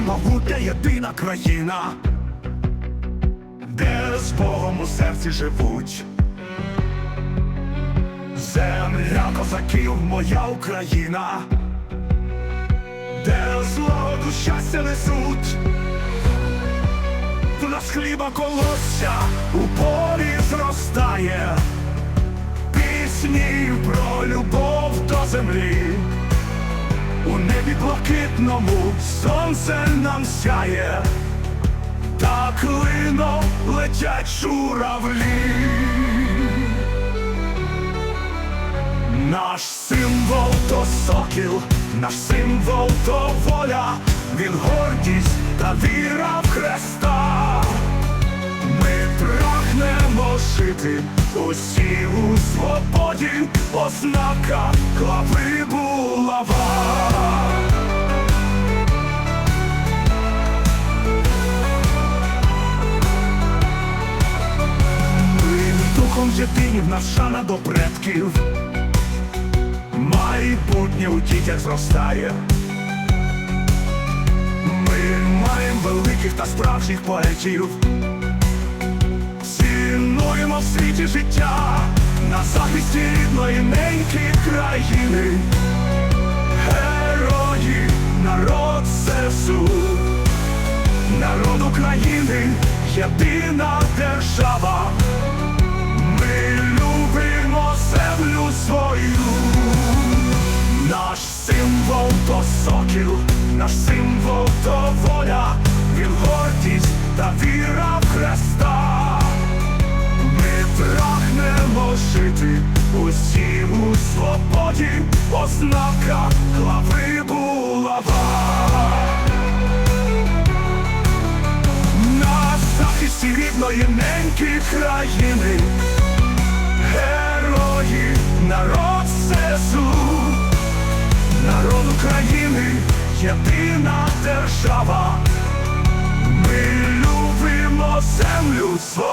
є єдина країна, де з Богом у серці живуть. Земля козаків, моя Україна, де злагоду щастя несуть. В нас хліба колосся у полі зростає, пісні про любов до землі. Небі блакитному сонце нам сяє, та клино летять журавлі. Наш символ то сокіл, наш символ то воля, він гордість та віра в Христа. Ми прагнемо жити усі у свободі, ознака глави булава. Духом єдині в нас до предків. Майбутнє у дітях зростає. Ми маємо великих та справжніх поетів. Цінуємо в світі життя на захисті рідної неньки країни. Герої, народ ЗСУ, народ України, єдина держава. Свободі, ознака глави булава. На захисті рідної неньки країни, герої, народ ЗСУ, народ України, єдина держава. Ми любимо землю свою.